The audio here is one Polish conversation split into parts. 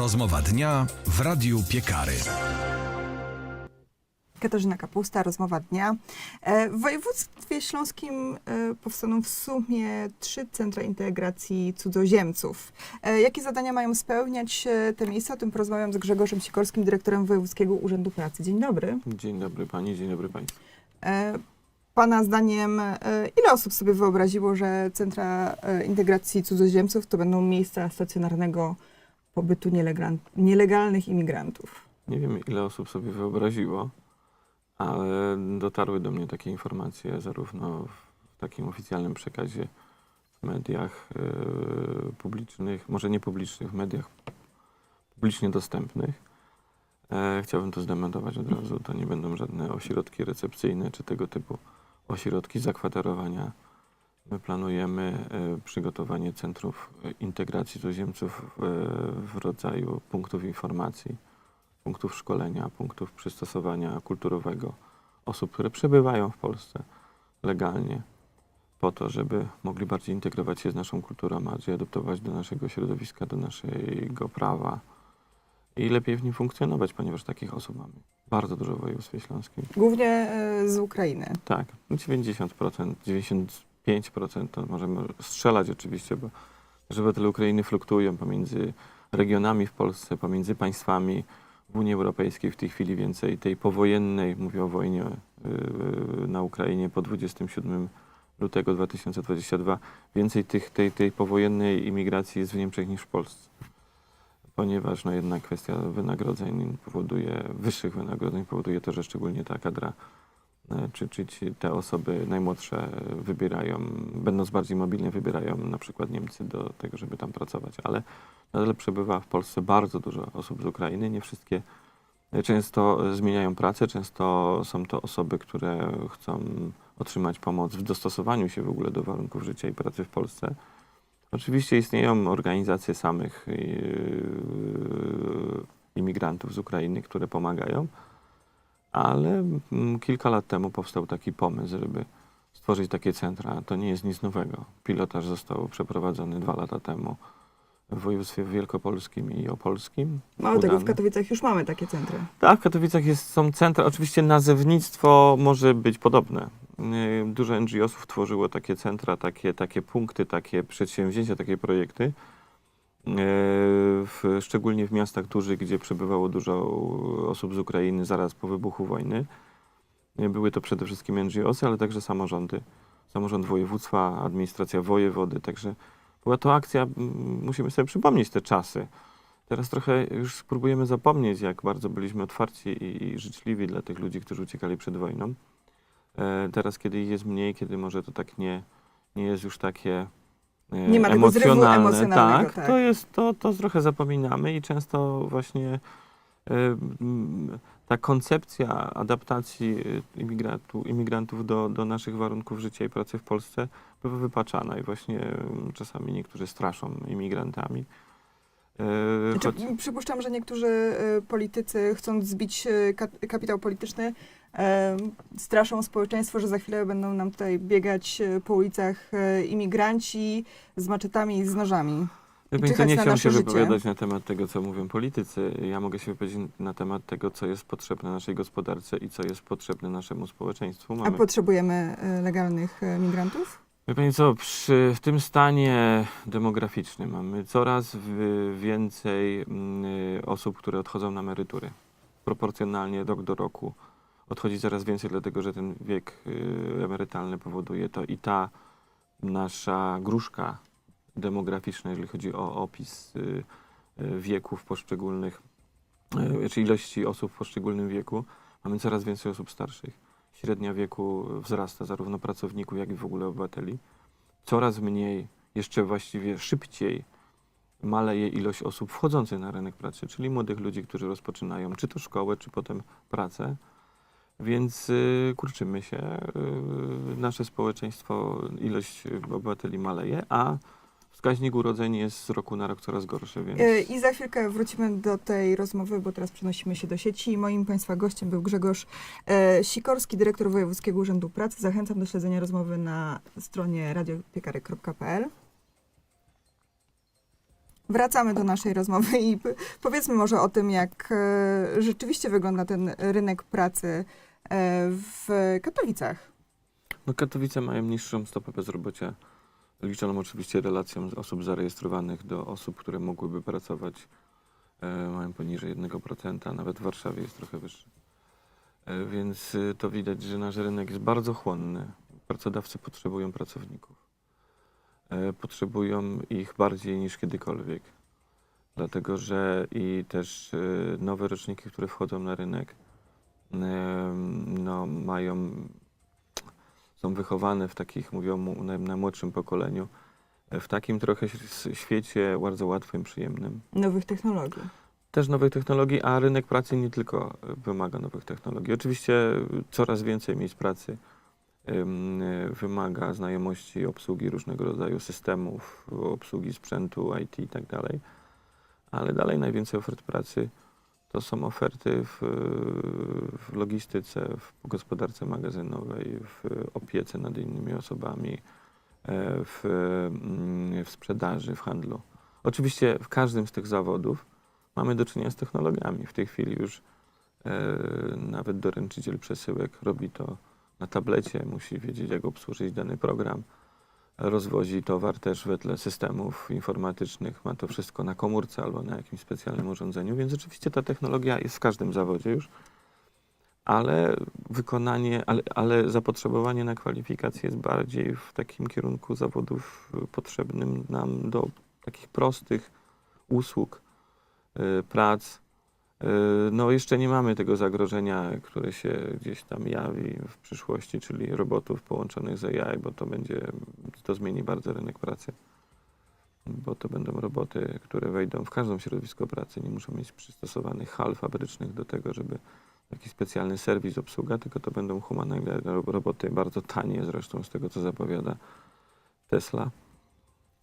Rozmowa dnia w Radiu Piekary. Katarzyna Kapusta, rozmowa dnia. E, W województwie śląskim e, powstaną w sumie trzy centra integracji cudzoziemców. E, Jakie zadania mają spełniać te miejsca? O tym porozmawiam z Grzegorzem Sikorskim, dyrektorem Wojewódzkiego Urzędu Pracy. Dzień dobry. Dzień dobry pani, dzień dobry państwu. Pana zdaniem, ile osób sobie wyobraziło, że centra integracji cudzoziemców to będą miejsca stacjonarnego pobytu nielegal- nielegalnych imigrantów? Nie wiem ile osób sobie wyobraziło, ale dotarły do mnie takie informacje zarówno w takim oficjalnym przekazie w mediach e, publicznych, może nie publicznych, w mediach publicznie dostępnych. E, chciałbym to zdementować od razu. To nie będą żadne ośrodki recepcyjne czy tego typu ośrodki zakwaterowania. My planujemy e, przygotowanie centrów e, integracji cudzoziemców w, w rodzaju punktów informacji, punktów szkolenia, punktów przystosowania kulturowego osób, które przebywają w Polsce legalnie, po to, żeby mogli bardziej integrować się z naszą kulturą, bardziej adaptować do naszego środowiska, do naszego prawa i lepiej w nim funkcjonować, ponieważ takich osób mamy bardzo dużo w województwie śląskim. Głównie e, z Ukrainy. Tak, 90%, 95% to możemy strzelać oczywiście, bo że obywatele Ukrainy fluktuują pomiędzy regionami w Polsce, pomiędzy państwami w Unii Europejskiej w tej chwili więcej tej powojennej, mówię o wojnie yy, na Ukrainie po 27 lutego 2022, więcej tych, tej, tej powojennej imigracji jest w Niemczech niż w Polsce. Ponieważ no jednak kwestia wynagrodzeń powoduje, wyższych wynagrodzeń powoduje to, że szczególnie ta kadra czy, czy ci, te osoby najmłodsze wybierają, będąc bardziej mobilne, wybierają na przykład Niemcy do tego, żeby tam pracować, ale nadal przebywa w Polsce bardzo dużo osób z Ukrainy. Nie wszystkie e, często e, zmieniają pracę, często są to osoby, które chcą otrzymać pomoc w dostosowaniu się w ogóle do warunków życia i pracy w Polsce. Oczywiście istnieją organizacje samych yy, imigrantów z Ukrainy, które pomagają ale mm, kilka lat temu powstał taki pomysł, żeby stworzyć takie centra. To nie jest nic nowego. Pilotaż został przeprowadzony dwa lata temu w województwie wielkopolskim i opolskim. Mało tego, w Udany. Katowicach już mamy takie centra. Tak, w Katowicach jest, są centra. Oczywiście nazewnictwo może być podobne. Yy, Dużo NGO-sów tworzyło takie centra, takie, takie punkty, takie przedsięwzięcia, takie projekty. W, szczególnie w miastach dużych, gdzie przebywało dużo osób z Ukrainy zaraz po wybuchu wojny. Były to przede wszystkim NGO-sy, ale także samorządy. Samorząd województwa, administracja wojewody. Także była to akcja, musimy sobie przypomnieć te czasy. Teraz trochę już spróbujemy zapomnieć, jak bardzo byliśmy otwarci i, i życzliwi dla tych ludzi, którzy uciekali przed wojną. E, teraz, kiedy ich jest mniej, kiedy może to tak nie, nie jest już takie Nie ma tego emocjonalne, emocjonalnego, tak, tak. To, jest, to, to trochę zapominamy i często właśnie e, m, ta koncepcja adaptacji e, imigrantów, imigrantów do, do naszych warunków życia i pracy w Polsce bywa wypaczana i właśnie m, czasami niektórzy straszą imigrantami. E, Znaczy, choć- Przypuszczam, że niektórzy politycy, chcąc zbić ka- kapitał polityczny, straszą społeczeństwo, że za chwilę będą nam tutaj biegać e, po ulicach e, imigranci z maczetami i z nożami. Wie pani, to nie na nasze się życie. wypowiadać na temat tego, co mówią politycy. Ja mogę się wypowiedzieć na temat tego, co jest potrzebne naszej gospodarce i co jest potrzebne naszemu społeczeństwu. A Mamy, potrzebujemy e, legalnych migrantów? Wie pani co, przy w tym stanie demograficznym mamy coraz więcej mm, osób, które odchodzą na emerytury. Proporcjonalnie rok do roku odchodzi coraz więcej, dlatego że ten wiek y, emerytalny powoduje to i ta nasza gruszka demograficzna, jeżeli chodzi o opis y, y, wieków poszczególnych, czy ilości osób w poszczególnym wieku, mamy coraz więcej osób starszych. Średnia wieku wzrasta, zarówno pracowników, jak i w ogóle obywateli. Coraz mniej, jeszcze właściwie szybciej maleje ilość osób wchodzących na rynek pracy, czyli młodych ludzi, którzy rozpoczynają czy to szkołę, czy potem pracę. Więc y, kurczymy się, y, nasze społeczeństwo, ilość y, obywateli maleje, a wskaźnik urodzeń jest z roku na rok coraz gorszy, więc... E, I za chwilkę wrócimy do tej rozmowy, bo teraz przenosimy się do sieci. Moim Państwa gościem był Grzegorz Sikorski, dyrektor Wojewódzkiego Urzędu Pracy. Zachęcam do śledzenia rozmowy na stronie radiopiekary.pl. Wracamy do naszej rozmowy i powiedzmy może o tym, jak rzeczywiście wygląda ten rynek pracy w Katowicach. No Katowice mają niższą stopę bezrobocia, liczoną oczywiście relacją osób zarejestrowanych do osób, które mogłyby pracować, e, mają poniżej 1%, nawet w Warszawie jest trochę wyższy. E, więc y, to widać, że nasz rynek jest bardzo chłonny. Pracodawcy potrzebują pracowników. E, potrzebują ich bardziej niż kiedykolwiek. Dlatego, że i też y, nowe roczniki, które wchodzą na rynek, no, mają są wychowane w takich, mówią mu na najmłodszym pokoleniu, w takim trochę świecie bardzo łatwym, przyjemnym. Nowych technologii. Też nowych technologii, a rynek pracy nie tylko e, wymaga nowych technologii. Oczywiście e, coraz więcej miejsc pracy e, wymaga znajomości obsługi różnego rodzaju systemów, obsługi sprzętu, IT i tak dalej, ale dalej najwięcej ofert pracy to są oferty w, w logistyce, w gospodarce magazynowej, w opiece nad innymi osobami, e, w, mm, w sprzedaży, w handlu. Oczywiście w każdym z tych zawodów mamy do czynienia z technologiami. W tej chwili już e, nawet doręczyciel przesyłek robi to na tablecie, musi wiedzieć, jak obsłużyć dany program. Rozwozi towar też wedle systemów informatycznych, ma to wszystko na komórce albo na jakimś specjalnym urządzeniu, więc rzeczywiście ta technologia jest w każdym zawodzie już, ale wykonanie, ale, ale zapotrzebowanie na kwalifikacje jest bardziej w takim kierunku zawodów potrzebnym nam do takich prostych usług, y, prac. Y, No, jeszcze nie mamy tego zagrożenia, które się gdzieś tam jawi w przyszłości, czyli robotów połączonych z AI, bo to będzie, to zmieni bardzo rynek pracy. Bo to będą roboty, które wejdą w każdą środowisko pracy. Nie muszą mieć przystosowanych hal fabrycznych do tego, żeby jakiś specjalny serwis, obsługa, tylko to będą humanoidne ro- roboty, bardzo tanie zresztą z tego, co zapowiada Tesla.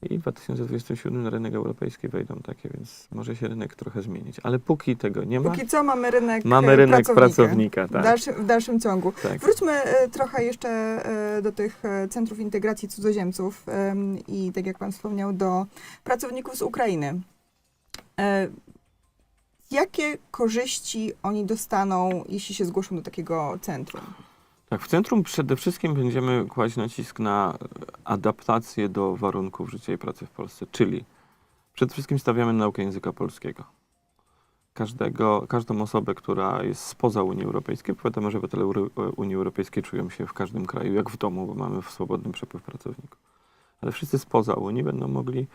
I w 2027 na rynek europejski wejdą takie, więc może się rynek trochę zmienić. Ale póki tego nie ma, Póki co mamy rynek mamy e, rynek pracownika. pracownika. W, tak, dalszym, w dalszym ciągu. tak. Wróćmy e, trochę jeszcze e, do tych centrów integracji cudzoziemców em, i tak jak Pan wspomniał, do pracowników z Ukrainy. Jakie korzyści oni dostaną, jeśli się zgłoszą do takiego centrum? Tak, w centrum przede wszystkim będziemy kłaść nacisk na adaptację do warunków życia i pracy w Polsce, czyli przede wszystkim stawiamy na naukę języka polskiego. Każdego, każdą osobę, która jest spoza Unii Europejskiej, powiadamy, że obywatele Unii Europejskiej czują się w każdym kraju jak w domu, bo mamy swobodny przepływ pracowników. Ale wszyscy spoza Unii będą mogli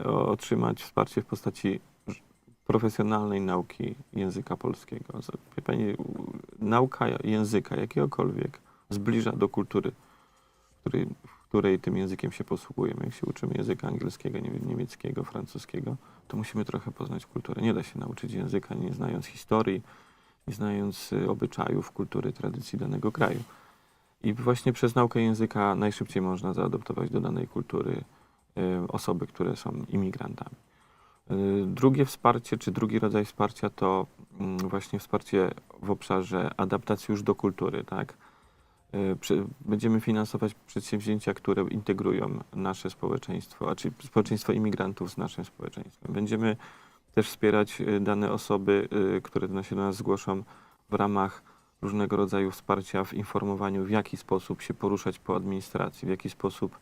e, otrzymać wsparcie w postaci profesjonalnej nauki języka polskiego. Wie Pani, nauka języka jakiegokolwiek zbliża do kultury, której, której tym językiem się posługujemy. Jak się uczymy języka angielskiego, niemieckiego, francuskiego, to musimy trochę poznać kulturę. Nie da się nauczyć języka, nie znając historii, nie znając y, obyczajów, kultury, tradycji danego kraju. I właśnie przez naukę języka najszybciej można zaadoptować do danej kultury y, osoby, które są imigrantami. Y, Drugie wsparcie, czy drugi rodzaj wsparcia to mm, właśnie wsparcie w obszarze adaptacji już do kultury, tak? Y, Będziemy finansować przedsięwzięcia, które integrują nasze społeczeństwo, a czyli społeczeństwo imigrantów z naszym społeczeństwem. Będziemy też wspierać y, dane osoby, które się do nas zgłoszą w ramach różnego rodzaju wsparcia w informowaniu, w jaki sposób się poruszać po administracji, w jaki sposób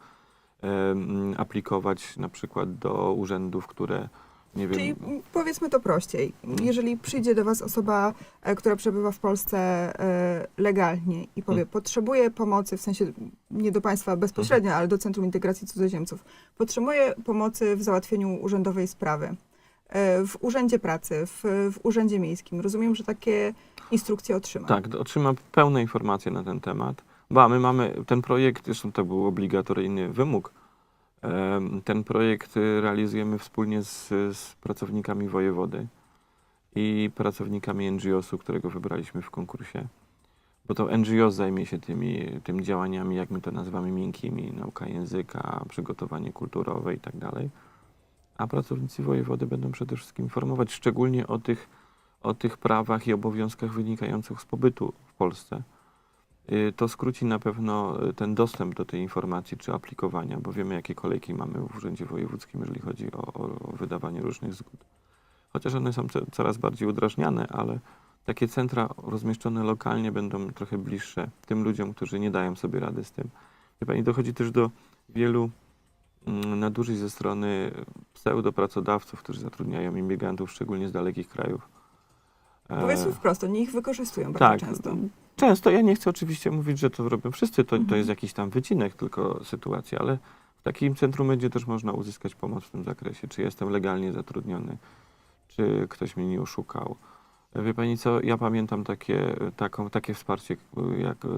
aplikować na przykład do urzędów, które nie wiem. Czyli powiedzmy to prościej. Jeżeli przyjdzie do Was osoba, e, która przebywa w Polsce e, legalnie i powie, Mm. potrzebuje pomocy, w sensie nie do Państwa bezpośrednio, Mhm. ale do Centrum Integracji Cudzoziemców, potrzebuje pomocy w załatwieniu urzędowej sprawy, e, w Urzędzie Pracy, w, w Urzędzie Miejskim. Rozumiem, że takie instrukcje otrzyma. Tak, d- otrzyma pełne informacje na ten temat. Ba, my mamy ten projekt, zresztą to był obligatoryjny wymóg. Ten projekt realizujemy wspólnie z, z pracownikami wojewody i pracownikami NGO-su, którego wybraliśmy w konkursie. Bo to NGO zajmie się tymi, tymi działaniami, jak my to nazywamy, miękkimi, nauka języka, przygotowanie kulturowe i tak. A pracownicy wojewody będą przede wszystkim informować szczególnie o tych o tych prawach i obowiązkach wynikających z pobytu w Polsce. Y, to skróci na pewno y, ten dostęp do tej informacji czy aplikowania, bo wiemy, jakie kolejki mamy w Urzędzie Wojewódzkim, jeżeli chodzi o, o wydawanie różnych zgód. Chociaż one są co- coraz bardziej udrażniane, ale takie centra rozmieszczone lokalnie będą trochę bliższe tym ludziom, którzy nie dają sobie rady z tym. Wie Pani, dochodzi też do wielu mm, nadużyć ze strony pseudopracodawców, którzy zatrudniają imigrantów, szczególnie z dalekich krajów. E, Powiedzmy wprost, oni ich wykorzystują bardzo tak, często. Często. Ja nie chcę oczywiście mówić, że to robią wszyscy, to, to Mhm. jest jakiś tam wycinek tylko sytuacji, ale w takim centrum będzie też można uzyskać pomoc w tym zakresie, czy jestem legalnie zatrudniony, czy ktoś mnie nie oszukał. Wie Pani co, ja pamiętam takie, taką, takie wsparcie, jak e,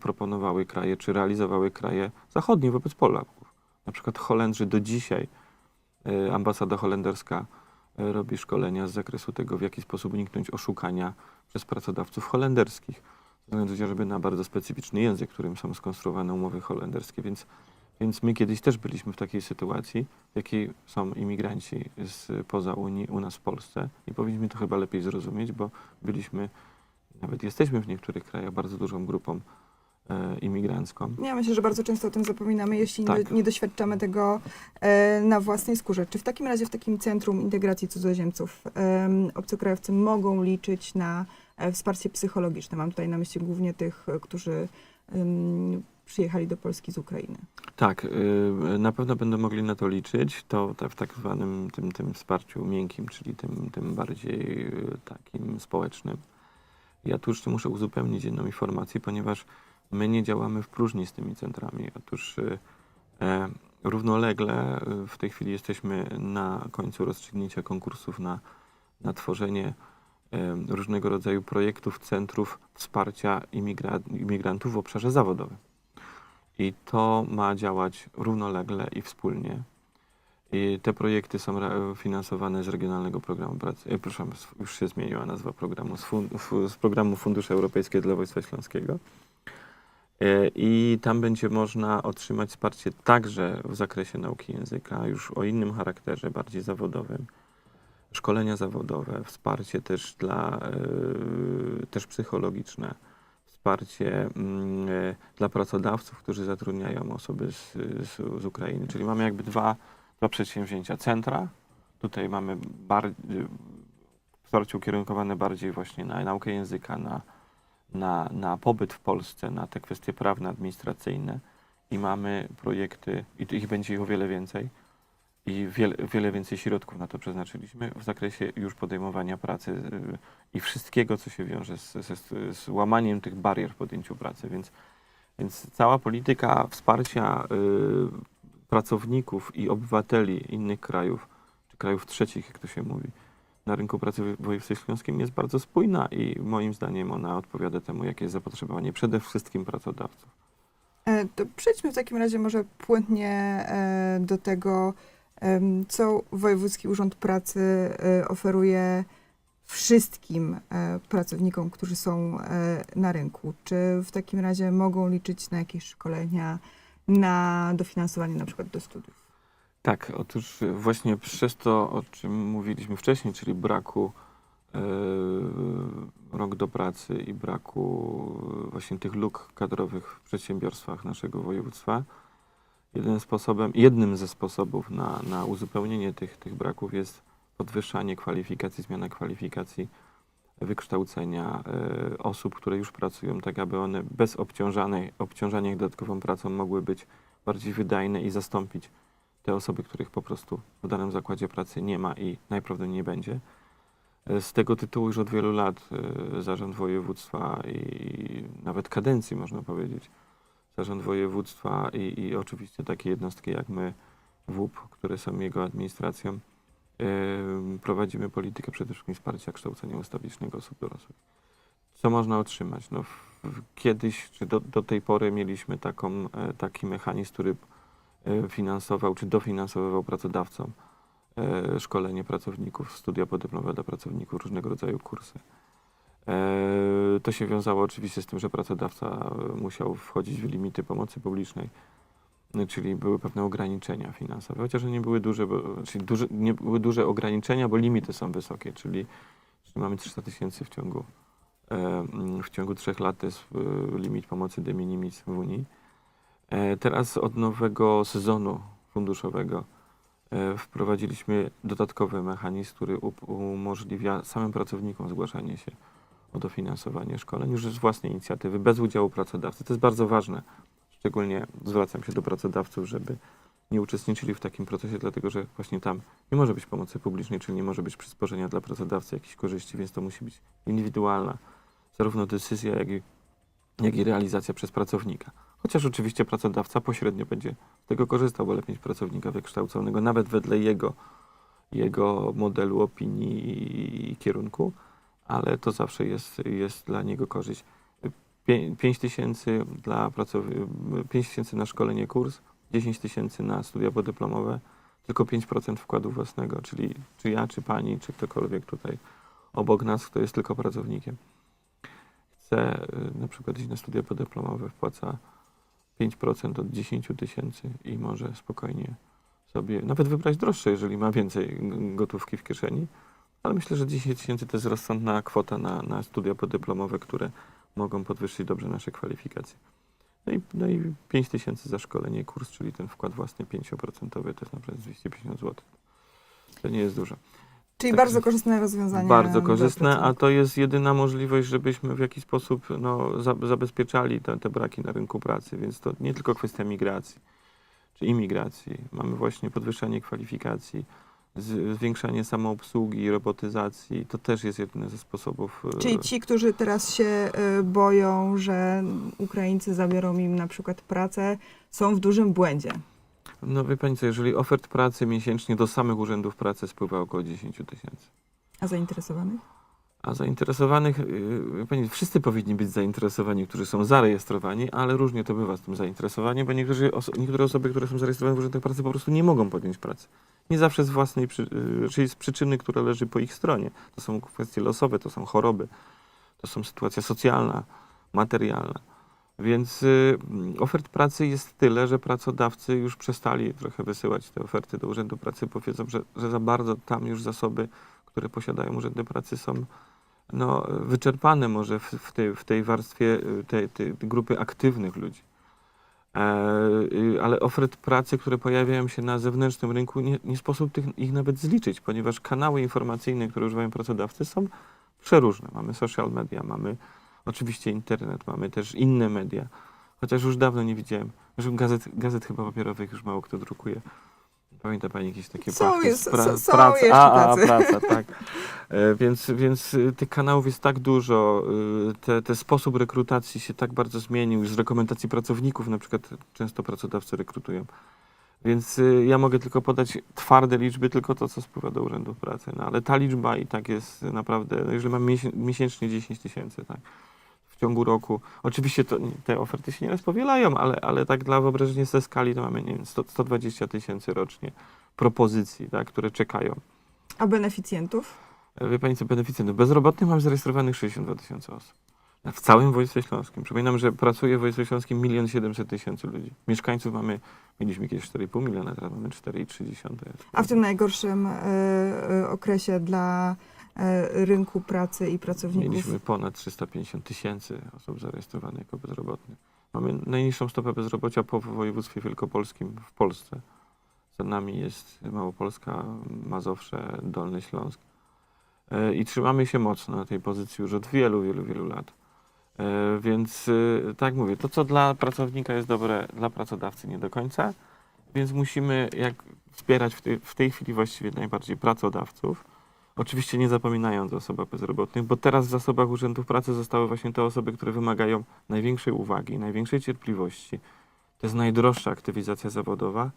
proponowały kraje, czy realizowały kraje zachodnie wobec Polaków. Na przykład Holendrzy do dzisiaj, e, ambasada holenderska e, robi szkolenia z zakresu tego, w jaki sposób uniknąć oszukania przez pracodawców holenderskich chociażby na bardzo specyficzny język, którym są skonstruowane umowy holenderskie, więc, więc my kiedyś też byliśmy w takiej sytuacji, w jakiej są imigranci z poza Unii u nas w Polsce i powinniśmy to chyba lepiej zrozumieć, bo byliśmy, nawet jesteśmy w niektórych krajach bardzo dużą grupą e, imigrancką. Ja myślę, że bardzo często o tym zapominamy, jeśli Tak. nie, nie doświadczamy tego e, na własnej skórze. Czy w takim razie w takim Centrum Integracji Cudzoziemców em, obcokrajowcy mogą liczyć na e, wsparcie psychologiczne? Mam tutaj na myśli głównie tych, e, którzy przyjechali do Polski z Ukrainy. Tak, y, na pewno będą mogli na to liczyć. To w tak zwanym tym, tym wsparciu miękkim, czyli tym, tym bardziej y, takim społecznym. Ja tu jeszcze muszę uzupełnić jedną informację, ponieważ my nie działamy w próżni z tymi centrami. Otóż y, e, równolegle w tej chwili jesteśmy na końcu rozstrzygnięcia konkursów na, na tworzenie e, różnego rodzaju projektów, centrów wsparcia imigra- imigrantów w obszarze zawodowym. I to ma działać równolegle i wspólnie. I te projekty są finansowane z Regionalnego Programu Pracy. E, proszę, już się zmieniła nazwa programu, z, fun, z Programu Fundusze Europejskie dla Województwa Śląskiego. E, I tam będzie można otrzymać wsparcie także w zakresie nauki języka, już o innym charakterze, bardziej zawodowym. Szkolenia zawodowe, wsparcie też dla, e, też psychologiczne wsparcie mm, e, dla pracodawców, którzy zatrudniają osoby z, z, z Ukrainy. Czyli mamy jakby dwa, dwa przedsięwzięcia. Centra, tutaj mamy bar, y, wsparcie ukierunkowane bardziej właśnie na naukę języka, na, na, na pobyt w Polsce, na te kwestie prawne, administracyjne i mamy projekty, i ich będzie ich o wiele więcej, i wiele, wiele więcej środków na to przeznaczyliśmy w zakresie już podejmowania pracy y, i wszystkiego, co się wiąże z, z, z łamaniem tych barier w podjęciu pracy. Więc, więc cała polityka wsparcia y, pracowników i obywateli innych krajów, czy krajów trzecich, jak to się mówi, na rynku pracy w województwie śląskim jest bardzo spójna i moim zdaniem ona odpowiada temu, jakie jest zapotrzebowanie przede wszystkim pracodawców. E, To przejdźmy w takim razie może płynnie e, do tego, co Wojewódzki Urząd Pracy e, oferuje wszystkim e, pracownikom, którzy są e, na rynku. Czy w takim razie mogą liczyć na jakieś szkolenia, na dofinansowanie na przykład do studiów? Tak, otóż właśnie przez to, o czym mówiliśmy wcześniej, czyli braku rąk do pracy i braku właśnie tych luk kadrowych w przedsiębiorstwach naszego województwa, jednym sposobem, jednym ze sposobów na, na uzupełnienie tych, tych braków jest podwyższanie kwalifikacji, zmiana kwalifikacji, wykształcenia e, osób, które już pracują, tak aby one bez obciążania ich dodatkową pracą mogły być bardziej wydajne i zastąpić te osoby, których po prostu w danym zakładzie pracy nie ma i najprawdopodobniej nie będzie. E, Z tego tytułu już od wielu lat e, Zarząd Województwa i nawet kadencji, można powiedzieć, Zarząd Województwa i, i oczywiście takie jednostki jak my, WUP, które są jego administracją, e, prowadzimy politykę przede wszystkim wsparcia kształcenia ustawicznego osób dorosłych. Co można otrzymać? No, w- w- kiedyś, czy do, do tej pory mieliśmy taką, e, taki mechanizm, który e, finansował czy dofinansowywał pracodawcom e, szkolenie pracowników, studia podyplomowe dla pracowników, różnego rodzaju kursy. E, To się wiązało oczywiście z tym, że pracodawca e, musiał wchodzić w limity pomocy publicznej, no, czyli były pewne ograniczenia finansowe, chociaż nie były duże, bo, czyli duże, nie były duże ograniczenia, bo limity są wysokie, czyli, czyli mamy 300 tysięcy w ciągu mm, w ciągu trzech lat to jest e, limit pomocy de minimis w Unii. E, Teraz od nowego sezonu funduszowego e, wprowadziliśmy dodatkowy mechanizm, który umożliwia samym pracownikom zgłaszanie się o dofinansowanie szkoleń już z własnej inicjatywy, bez udziału pracodawcy. To jest bardzo ważne. Szczególnie zwracam się do pracodawców, żeby nie uczestniczyli w takim procesie, dlatego że właśnie tam nie może być pomocy publicznej, czyli nie może być przysporzenia dla pracodawcy jakichś korzyści, więc to musi być indywidualna zarówno decyzja, jak i, jak i realizacja przez pracownika. Chociaż oczywiście pracodawca pośrednio będzie z tego korzystał, bo lepiej pracownika wykształconego, nawet wedle jego, jego modelu opinii i kierunku, ale to zawsze jest, jest dla niego korzyść. 5 tysięcy dla pracowników, 5 tysięcy na szkolenie kurs, 10 tysięcy na studia podyplomowe, tylko 5% wkładu własnego, czyli czy ja, czy pani, czy ktokolwiek tutaj obok nas, kto jest tylko pracownikiem, chce y, na przykład iść na studia podyplomowe, wpłaca 5% od 10 tysięcy i może spokojnie sobie nawet wybrać droższe, jeżeli ma więcej gotówki w kieszeni. Ale myślę, że 10 tysięcy to jest rozsądna kwota na, na studia podyplomowe, które mogą podwyższyć dobrze nasze kwalifikacje. No i, no i 5 tysięcy za szkolenie kurs, czyli ten wkład własny 5% to jest naprawdę 250 zł. To nie jest dużo. Czyli Także bardzo korzystne rozwiązanie. Bardzo korzystne, a to jest jedyna możliwość, żebyśmy w jakiś sposób no, za, zabezpieczali te, te braki na rynku pracy. Więc to nie tylko kwestia migracji czy imigracji. Mamy właśnie podwyższanie kwalifikacji, zwiększanie samoobsługi, robotyzacji. To też jest jeden ze sposobów. e, Czyli ci, którzy teraz się y, boją, że Ukraińcy zabiorą im na przykład pracę, są w dużym błędzie. No wie pani co, jeżeli ofert pracy miesięcznie do samych urzędów pracy spływa około 10 tysięcy. A zainteresowanych? A zainteresowanych, yy, wie pani, wszyscy powinni być zainteresowani, którzy są zarejestrowani, ale różnie to bywa z tym zainteresowaniem, bo niektórzy oso- niektóre osoby, które są zarejestrowane w urzędach pracy, po prostu nie mogą podjąć pracy. Nie zawsze z własnej, yy, czyli z przyczyny, która leży po ich stronie. To są kwestie losowe, to są choroby, to są sytuacja socjalna, materialna. Więc yy, ofert pracy jest tyle, że pracodawcy już przestali trochę wysyłać te oferty do Urzędu Pracy, powiedzą, że, że za bardzo tam już zasoby, które posiadają Urzędy Pracy są no, wyczerpane może w, w, tej, w tej warstwie y, tej, tej grupy aktywnych ludzi. E, y, ale ofert pracy, które pojawiają się na zewnętrznym rynku, nie, nie sposób tych, ich nawet zliczyć, ponieważ kanały informacyjne, które używają pracodawcy, są przeróżne. Mamy social media, mamy oczywiście internet, mamy też inne media. Chociaż już dawno nie widziałem, gazet, gazet chyba papierowych już mało kto drukuje. Pamięta Pani jakieś takie Są płachty jest- pra- są- są prac- jeszcze a, a, tacy. praca, tak. E, Więc, więc y, tych kanałów jest tak dużo, y, te, te sposób rekrutacji się tak bardzo zmienił, z rekomendacji pracowników na przykład często pracodawcy rekrutują. Więc y, ja mogę tylko podać twarde liczby, tylko to, co spływa do urzędów pracy. No, ale ta liczba i tak jest naprawdę, no, jeżeli miesię- miesięcznie 10 tysięcy, tak, ciągu roku. Oczywiście to, te oferty się nieraz powielają, ale, ale tak dla wyobrażenia ze skali to mamy, nie wiem, 100, 120 tysięcy rocznie propozycji, tak, które czekają. A beneficjentów? E, Wie Pani co, beneficjentów bezrobotnych mam zarejestrowanych 62 tysiące osób. W całym województwie śląskim. Przypominam, że pracuje w województwie śląskim 1 700 tysięcy ludzi. Mieszkańców mamy, mieliśmy kiedyś 4,5 miliona, teraz mamy 4,3. A w tym najgorszym y, y, okresie dla rynku pracy i pracowników? Mieliśmy ponad 350 tysięcy osób zarejestrowanych jako bezrobotnych. Mamy najniższą stopę bezrobocia po województwie wielkopolskim w Polsce. Za nami jest Małopolska, Mazowsze, Dolny Śląsk. E, I trzymamy się mocno na tej pozycji już od wielu, wielu, wielu lat. E, Więc e, tak mówię, to co dla pracownika jest dobre, dla pracodawcy nie do końca. Więc musimy jak wspierać w tej, w tej chwili właściwie najbardziej pracodawców. Oczywiście nie zapominając o osobach bezrobotnych, bo teraz w zasobach urzędów pracy zostały właśnie te osoby, które wymagają największej uwagi, największej cierpliwości. To jest najdroższa aktywizacja zawodowa,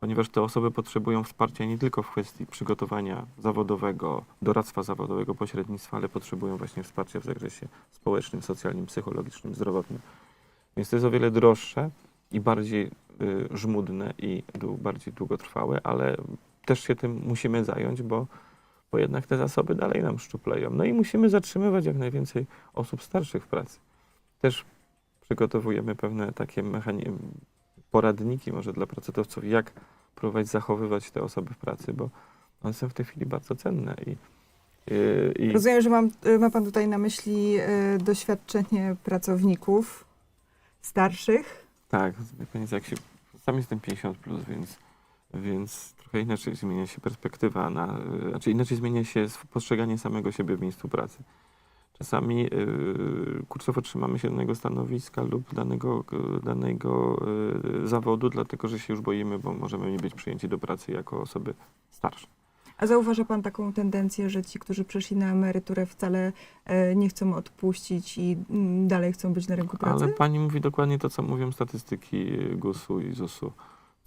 ponieważ te osoby potrzebują wsparcia nie tylko w kwestii przygotowania zawodowego, doradztwa zawodowego, pośrednictwa, ale potrzebują właśnie wsparcia w zakresie społecznym, socjalnym, psychologicznym, zdrowotnym. Więc to jest o wiele droższe i bardziej y, żmudne i bardziej długotrwałe, ale też się tym musimy zająć, bo, bo jednak te zasoby dalej nam szczupleją. No i musimy zatrzymywać jak najwięcej osób starszych w pracy. Też przygotowujemy pewne takie mechanizmy, poradniki może dla pracodawców, jak próbować zachowywać te osoby w pracy, bo one są w tej chwili bardzo cenne i Yy, I Rozumiem, że mam, y, ma Pan tutaj na myśli y, doświadczenie pracowników starszych. tak, wie pani, jak się, sam jestem 50 plus, więc, więc inaczej zmienia się perspektywa, na, yy, znaczy inaczej zmienia się postrzeganie samego siebie w miejscu pracy. Czasami yy, kurczowo trzymamy się danego stanowiska lub danego, yy, danego yy, zawodu, dlatego że się już boimy, bo możemy nie być przyjęci do pracy jako osoby starsze. A zauważa Pan taką tendencję, że ci, którzy przeszli na emeryturę wcale e, nie chcą odpuścić i mm, dalej chcą być na rynku pracy? Ale pani mówi dokładnie to, co mówią statystyki GUS-u i ZUS-u.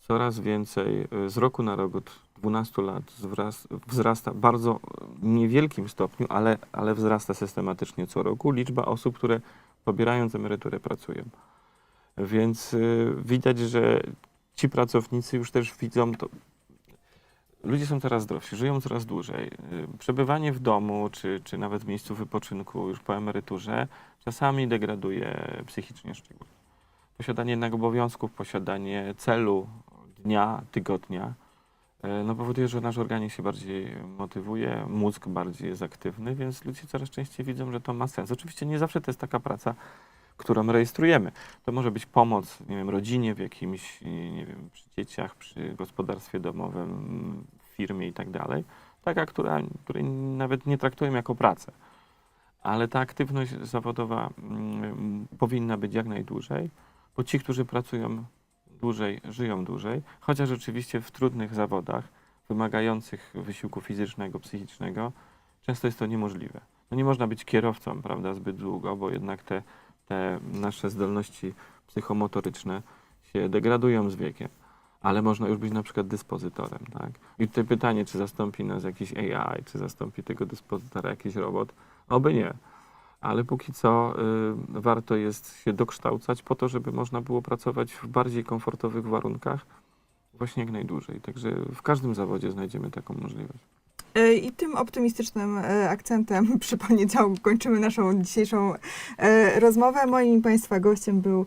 Coraz więcej, y, z roku na rok od 12 lat wzras- wzrasta bardzo w niewielkim stopniu, ale, ale wzrasta systematycznie co roku liczba osób, które pobierając emeryturę pracują. Więc y, widać, że ci pracownicy już też widzą to. Ludzie są coraz zdrowsi, żyją coraz dłużej. Y, Przebywanie w domu, czy, czy nawet w miejscu wypoczynku już po emeryturze czasami degraduje psychicznie szczególnie. Posiadanie jednak obowiązków, posiadanie celu dnia, tygodnia, e, no powoduje, że nasz organizm się bardziej motywuje, mózg bardziej jest aktywny, więc ludzie coraz częściej widzą, że to ma sens. Oczywiście nie zawsze to jest taka praca, którą rejestrujemy. To może być pomoc, nie wiem, rodzinie w jakimś, nie wiem, przy dzieciach, przy gospodarstwie domowym, firmie i tak dalej. Taka, która, której nawet nie traktujemy jako pracę. Ale ta aktywność zawodowa mm, powinna być jak najdłużej, bo ci, którzy pracują dłużej, żyją dłużej, chociaż oczywiście w trudnych zawodach, wymagających wysiłku fizycznego, psychicznego, często jest to niemożliwe. No nie można być kierowcą, prawda, zbyt długo, bo jednak te, te nasze zdolności psychomotoryczne się degradują z wiekiem. Ale można już być na przykład dyspozytorem, tak? I tutaj pytanie, czy zastąpi nas jakiś AI, czy zastąpi tego dyspozytora jakiś robot? Oby nie. Ale póki co y, warto jest się dokształcać po to, żeby można było pracować w bardziej komfortowych warunkach właśnie jak najdłużej. Także w każdym zawodzie znajdziemy taką możliwość. E, I tym optymistycznym e, akcentem przy poniedziałku kończymy naszą dzisiejszą e, rozmowę. Moim Państwa gościem był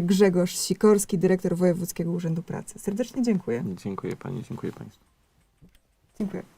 Grzegorz Sikorski, dyrektor Wojewódzkiego Urzędu Pracy. Serdecznie dziękuję. Dziękuję Pani, dziękuję Państwu. Dziękuję.